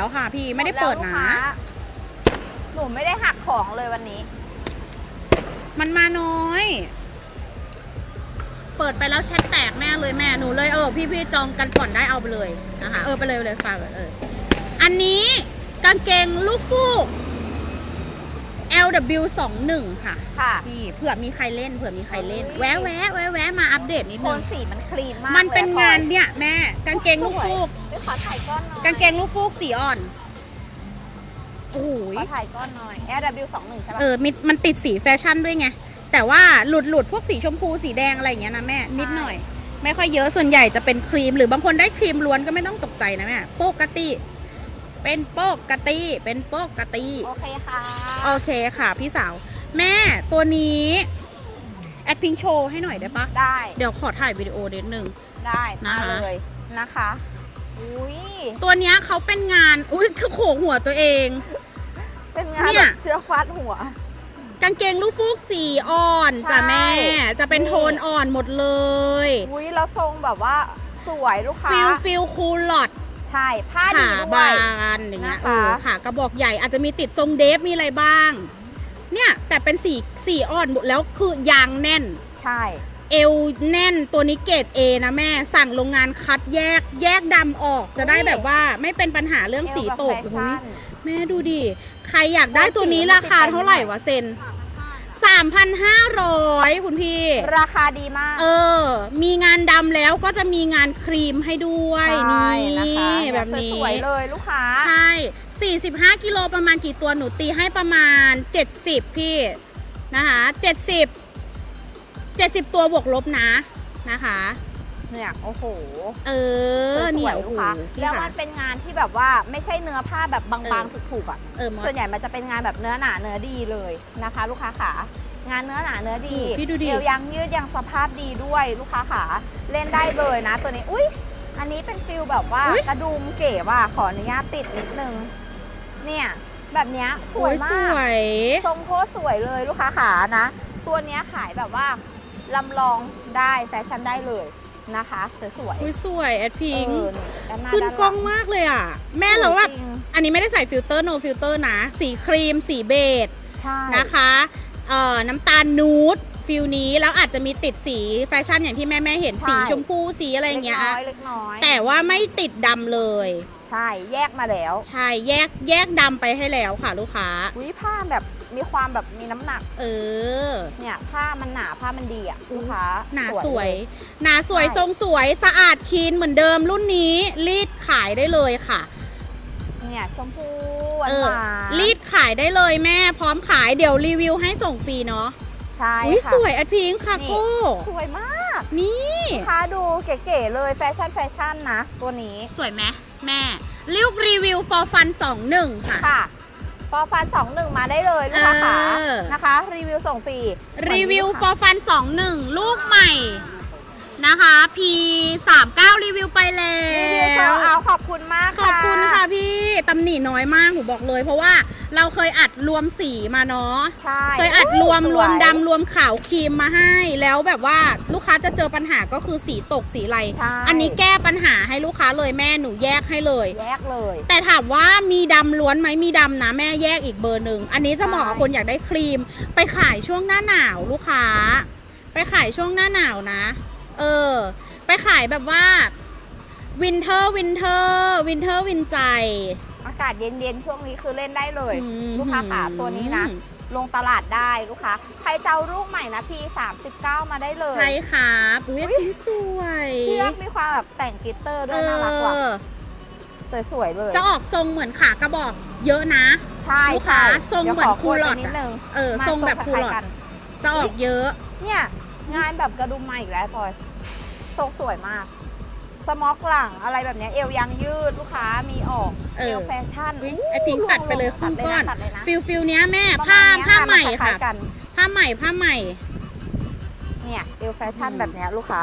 แล้วค่ะพี่ไม่ได้เปิดหมนะแล้วลูกค้าหนูไม่ได้หักของเลยวันนี้ มันมาน้อย เปิดไปแล้วแชทแตกแน่เลยแม่หนูเลยเออพี่พี่ๆจองกันก่อนได้เอาไปเลยนะคะเออไปเลยไปเลยฝากไว้เลยอันนี้กางเกงลูกฟูก LW 2 1 ค่ะค่ะพี่เผื่อมีใครเล่นเผื่อมีใครเล่นเฮ้แวะยแวะแวะแวะมาอัปเดตนิดโทนึนงสีมันคลีนมากมันเป็นลยอะงานพลอยเนี่ยแม่กางเกงลูกฟูกเดี๋ยว ขอถ่ายก้อนหน่อยกางเกงลูกฟูกสีอ่อน โอ้โหขอถ่ายก้อนหน่อย LW 2 1ใช่ปะเออมิมันติดสีแฟชั่นด้วยไง แต่ว่าหลุดหลุดพวกสีชมพูสีแดงอะไรอย่างเงี้ยนะแม่ นิดหน่อย ไม่ค่อยเยอะส่วนใหญ่จะเป็นครีม หรือบางคนได้ครีมล้วนก็ไม่ต้องตกใจนะแม่ปกติ เป็นปกติเป็นปกติ โอเคค่ะโอเคค่ะพี่สาว แม่ตัวนี้แอดพิงโชว์ให้หน่อยได้ปะได้เดี๋ยวขอถ่ายวิดีโอนิดนึง ได้มานะคะ เลยนะคะ อุ้ยตัวเนี้ยเขาเป็นงานอุ้ยคือโขกหัวตัวเอง เป็นงานเนี่แบยบเชือกฟาดหัว กางเกงลูกฟูกสีอ่อนจ้ะใช่ แม่ จะเป็นนี่โทนอ่อนหมดเลยอุ้ยแล้วทรงแบบว่าสวยลูกค้า ฟิลฟิลคูลอดใช่ผ้าดีขาด้วบาย นอย่างเงี้ยนะคะ เออขากระบอกใหญ่อาจจะมีติดทรงเดฟมีอะไรบ้าง เนี่ยแต่เป็นสีสีอ่อนหมดแล้วคือยางแน่น ใช่ เอวแน่นตัวนี้เกรด A นะแม่ สั่งโรงงานคัดแยกแยกดำออกจะได้แบบว่าไม่เป็นปัญหาเรื่องสีตกเอวแบบแฟอุ๊ยชั่นแม่ดูดิ ใครอยากได้ตัวนี้สีราคาติดไปเท่าไหร่วะเซน3,500 คุณพี่ ราคาดีมาก เออ มีงานดำแล้วก็จะมีงานครีมให้ด้วยใช่นี่นะคะแบบนี้ สวยๆเลยลูกค้า ใช่ 45 กิโลประมาณกี่ตัว หนูตีให้ประมาณ 70 พี่ นะคะ 70 70 ตัวบวกลบนะนะคะเนี่ยโอ้โห เอสอวยเนี่ยๆโอ้ลูโหกค้าพี่แล้วมัค่ะนเป็นงานที่แบบว่าไม่ใช่เนื้อผ้าแบบบางๆถูกๆอะเออมอสส่วนใหญ่มันจะเป็นงานแบบเนื้อหนาเนื้อดีเลยนะคะ ลูกค้าขางานเนื้อหนาเนื้อดีโอ้พี่ดูดิเอวยังยืดยังสภาพดีด้วยลูกค้าขาเล่นได้เลยนะ ตัวนี้อุ้ยอันนี้เป็นฟิลแบบว่ากระดุมเก๋ว่ะขออนุญาตติดนิดนึง เนี่ยแบบเนี้ยสวยโอ้มาสกวยทรงโคตรสวยเลยลูกค้าขานะ ตัวเนี้ยขายแบบว่า ลำลองได้แฟชั่นได้เลยนะคะสวยๆ อุ้ยสวยแอดพิงเออนี่ด้านหน้าขึ้นด้านหกล้องมากเลยอะ แม่เราว่าสยจริงอันนี้ไม่ได้ใส่ฟิลเตอร์ no ฟิลเตอร์นะ สีครีม สีเบจใช่นะคะเอ่อน้ำตาลนูดฟิลนี้ แล้วอาจจะมีติดสีแฟชั่นอย่างที่แม่แม่ๆเห็นสีชมพูสีอะไรอย่างเงี้ยเล็กน้อะอยเล็กน้อยแต่ว่าไม่ติดดำเลย ใช่แยกมาแล้วใช่แยกแยกดำไปให้แล้วค่ะลูกค้า วิผ้าแบบ มีความแบบมีน้ำหนัก เออ เนี่ยผ้ามันหนาผ้ามันดีอะลูกค้าหนาสวย เล หนาสวยใช่ ทรงสวยสะอาดคีนเหมือนเดิมรุ่นนี้รีดขายได้เลยค่ะ เนี่ยชมพูหวาเอนอหวานรีดขายได้เลยแม่พร้อมขายเดี๋ยวรีวิวให้ส่งฟรีเนาะใช่อุ้ยค่ะสวยแอดพิงค่ะนี่โก้สวยมากนี่ ลูกค้าดูเก๋ๆเลยแฟชั่นแฟชั่นนะ ตัวนี้สวยไหมแม่ ลิวรีวิว for fun 21 ค่ะ ค่ะ พอฟัน2 1 มาได้เลยลูกค้าขาเออ นะคะ รีวิวส่งฟรีรีวิวเหมือนที่ for fun 21 ลูกใหม่นะคะ P 3 9 รีวิวไปแล้รีวิวโซวเอาขอบคุณมากขอบคุณค่ะพี่ ตำหนิน้อยมากหนูบอกเลย เพราะว่าเราเคยอัดรวมสีมาเนาะ ใช่เคยอัดรวมสยรวมดำรวมขาวครีมมาให้ แล้วแบบว่าลูกค้าจะเจอปัญหาก็คือสีตกสีไร ใช่อันนี้แก้ปัญหาให้ลูกค้าเลยแม่หนูแยกให้เลย แยกเลย แต่ถามว่ามีดำล้วนไหมมีดำนะแม่แยกอีกเบอร์หนึ่งอันนี้จะเหมาะกับใช่คนอยากได้ครีม ไปขายช่วงหน้าหนาวลูกค้า ไปขายช่วงหน้าหนาวนะ เออ ไปขายแบบว่าวินเทอร์วินเทอร์วินเทอร์วินใจ อากาศเย็นๆช่วงนี้คือเล่นได้เลย อืม ลูกค้าขาตัวนี้นะ ลงตลาดได้ลูกค้าใครจะเอาลูกใหม่นะพี่ 39 มาได้เลย ใช่ครับอุ้ยพิงสวยเชือกมีความแบบแต่งกลิตเตอร์ด้เอวยน่ารักว่ะอสวยๆเลย จะออกทรงเหมือนขากระบอก เยอะนะ ใช่ลูกค้าใช่ทรงดี๋ยวเหมือนขคูลอดโกยไปนิดนึงเออมาทรงแบบคูลอดล้ายๆกัน จะออกเยอะ เนี่ย งานแบบกระดุมมาอีกแล้วพลอยทรงสวยมาก สมอกหลังอะไรแบบเนี้ยเอวยางยืดลูกค้ามีออกเออวแฟชั่นอุ๊ยอู้ไอพิงค์ตัดไปเลยคตัรึ่ดงเลยก้อนนะตัดเลยนะฟิลฟิลเนี้ยแม่ประผ้าณเนี้ยผ้าค่ะใหม่นคค่ะ ล้ายๆกันผ้าใหม่ผ้าใหม่ เนี่ยเอวแฟชั่นอืม แบบเนี้ยลูกค้า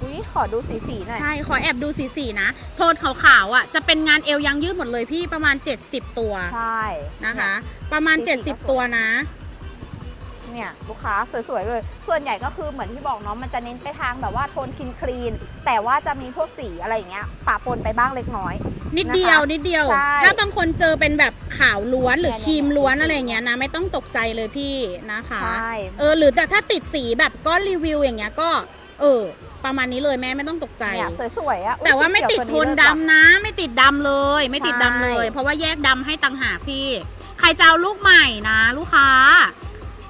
อุ้ยขอดูสีสีๆหน่อยใช่ขอแอบดูสีสีนะโทนขาวๆอะจะเป็นงานเอวยางยืดหมดเลยพี่ประมาณ 70 ตัวใช่ นะคะ ประมาณ สีสีก็สวย 70 ตัวนะ เนี่ยลูกค้าสวยๆเลย ส่วนใหญ่ก็คือเหมือนที่บอกเนาะมันจะเน้นไปทางแบบว่าโทนคินคลีน แต่ว่าจะมีพวกสีอะไรอย่างเงี้ยปะปนไปบ้างเล็กน้อย นิดเดียวนิดเดียว ใช่ถ้าบางคนเจอเป็นแบบขาวล้วนหรือเนี่ยครีมล้วนเนี่ย อะไรอย่างเงี้ยนะ ไม่ต้องตกใจเลยพี่นะคะ ใช่เออหรือแต่ถ้าติดสีแบบก็รีวิวอย่างเงี้ยก็ เออ ประมาณนี้เลยแม่ไม่ต้องตกใจ เนี่ยสวยๆอะอุ๊ยแต่ว่าไม่สีติดเขียโทวนนี้เลิศดำว่ะนะ ไม่ติดดำเลย ไม่ติดดำเลยใช่เพราะว่าแยกดำให้ต่างหากพี่ ใครจะเอาลูกใหม่นะ ลูกค้า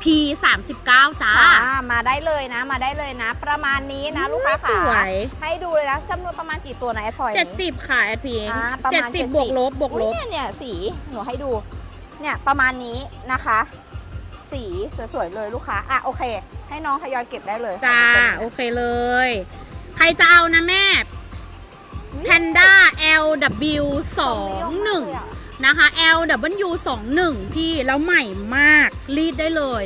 P 3 9จ้า อ่ามาได้เลยนะ มาได้เลยนะ ประมาณนี้นะ ลูกค้าสค่ะวย ให้ดูเลยนะจำนวนประมาณกี่ตัวนะไอ้พลอยนี้70 ค่ะ แอดพีอ่าประมาณเจ็ดสิบบวกลบบวกลอุ๊บยเนี่ยเนี่ยสีหนูให้ดู เนี่ยประมาณนี้นะคะ สีสวยๆเลยลูกค้า อะโอเค ให้น้องทยอยเก็บได้เลยจ้าค่ะโอเคเลย ใครจะเอานะแม่ Panda LW 2 1 นะคะ LW 2 1 พี่แล้วใหม่มากรีดได้เลย